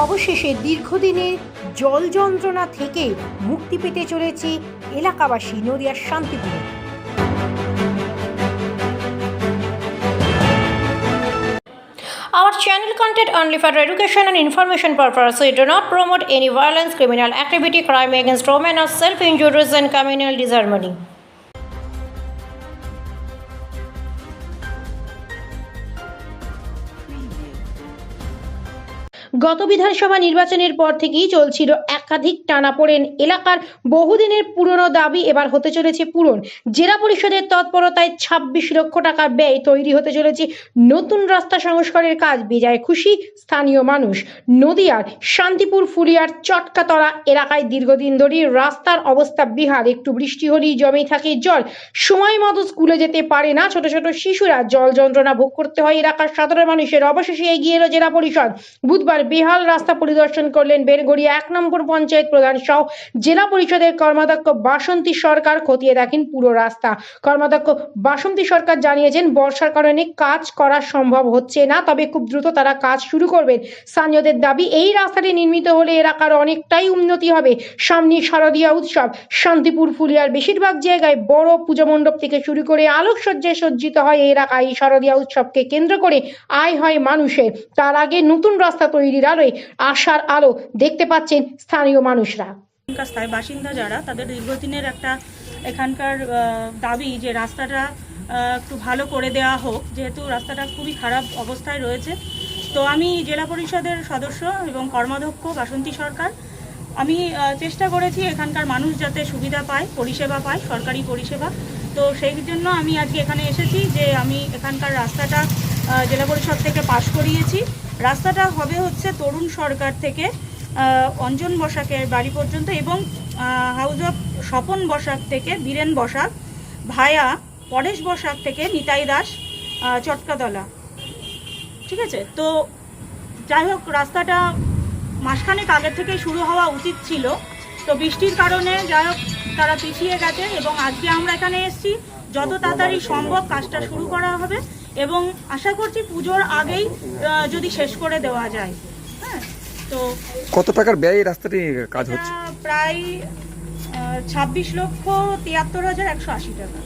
অবশেষে দীর্ঘদিনের জল যন্ত্রণা থেকে মুক্তি পেতে চলেছে এলাকাবাসী নদিয়ার শান্তিপুরে Our channel content only for education and information purpose. We do not promote any violence, criminal activity, crime against women, or self-injuries and communal disharmony. গত বিধানসভা নির্বাচনের পর থেকেই চলছিল একাধিক টানাপোড়েন। এলাকার বহুদিনের পুরনো দাবি এবার হতে চলেছে পূরণ। জেলা পরিষদের তৎপরতায় ছাব্বিশ লক্ষ টাকা ব্যয় তৈরি হতে চলেছে। নতুন রাস্তা সংস্কারের কাজ বেজায় খুশি, স্থানীয় মানুষ। নদিয়ার শান্তিপুর ফুলিয়ার চটকাতলা এলাকায় দীর্ঘদিন ধরেই রাস্তার অবস্থা বিহার। একটু বৃষ্টি হলেই জমে থাকে জল। সময় মতো স্কুলে যেতে পারে না। ছোট ছোট শিশুরা জল যন্ত্রণা ভোগ করতে হয়। এলাকার সাধারণ মানুষের অবশেষে এগিয়ে এলো জেলা পরিষদ। বুধবার বেহাল রাস্তা পরিদর্শন করলেন বেরগড়িয়া এক নম্বর পঞ্চায়েত প্রধান সহ জেলা পরিষদের কর্মাধ্যক্ষ বাসন্তী সরকার খতিয়ে দেখেন পুরো রাস্তা। কর্মাধ্যক্ষ বাসন্তী সরকার জানিয়েছেন, বর্ষার কারণে কাজ করা সম্ভব হচ্ছে না, তবে খুব দ্রুত তারা কাজ শুরু করবেন। স্থানীয়দের দাবি, এই রাস্তাটি নির্মিত হলে এলাকার অনেকটাই উন্নতি হবে। সামনে শারদীয়া উৎসব, শান্তিপুর, ফুলিয়ার বেশিরভাগ জায়গায় বড় পুজো মণ্ডপ থেকে শুরু করে আলোকসজ্জায় সজ্জিত হয় এই শারদীয়া উৎসবকে কেন্দ্র করে আয় হয় মানুষের। তার আগে নতুন রাস্তা তৈরির আলোয় আশার আলো দেখতে পাচ্ছেন স্থানীয় মানুষরা। স্থায়ী বাসিন্দা যারা, তাদের দীর্ঘদিনের একটা এখানকার দাবি যে রাস্তাটা একটু ভালো করে দেওয়া হোক, যেহেতু রাস্তাটা খুবই খারাপ অবস্থায় রয়েছে। তো আমি জেলা পরিষদের সদস্য এবং কর্মাধ্যক্ষ বাসন্তী সরকার। আমি চেষ্টা করেছি এখানকার মানুষ যাতে সুবিধা পায়, পরিষেবা পায়, সরকারি পরিষেবা। তো সেই জন্য আমি আজকে এখানে এসেছি যে আমি এখানকার রাস্তাটা জেলা পরিষদ থেকে পাশ করিয়েছি। রাস্তাটা হবে হচ্ছে তরুণ সরকার থেকে অঞ্জন বসাকের বাড়ি পর্যন্ত এবং হাউস অফ স্বপন বসাক থেকে বীরেন বসাক, ভায়া পরেশ বসাক থেকে নিতাই দাস চটকাতলা। ঠিক আছে? তো যাই হোক, রাস্তাটা মাসখানেক আগের থেকে শুরু হওয়া উচিত ছিল। তো বৃষ্টির কারণে যাই হোক তারা পিছিয়ে গেছে এবং আজকে আমরা এখানে এসেছি। যত তাড়াতাড়ি সম্ভব কাজটা শুরু করা হবে এবং আশা করছি পুজোর আগেই যদি শেষ করে দেওয়া যায়। হ্যাঁ তো কত টাকার ব্যয় এই রাস্তাটি কাজ হচ্ছে? প্রায় ছাব্বিশ লক্ষ তিয়াত্তর হাজার একশো আশি টাকা।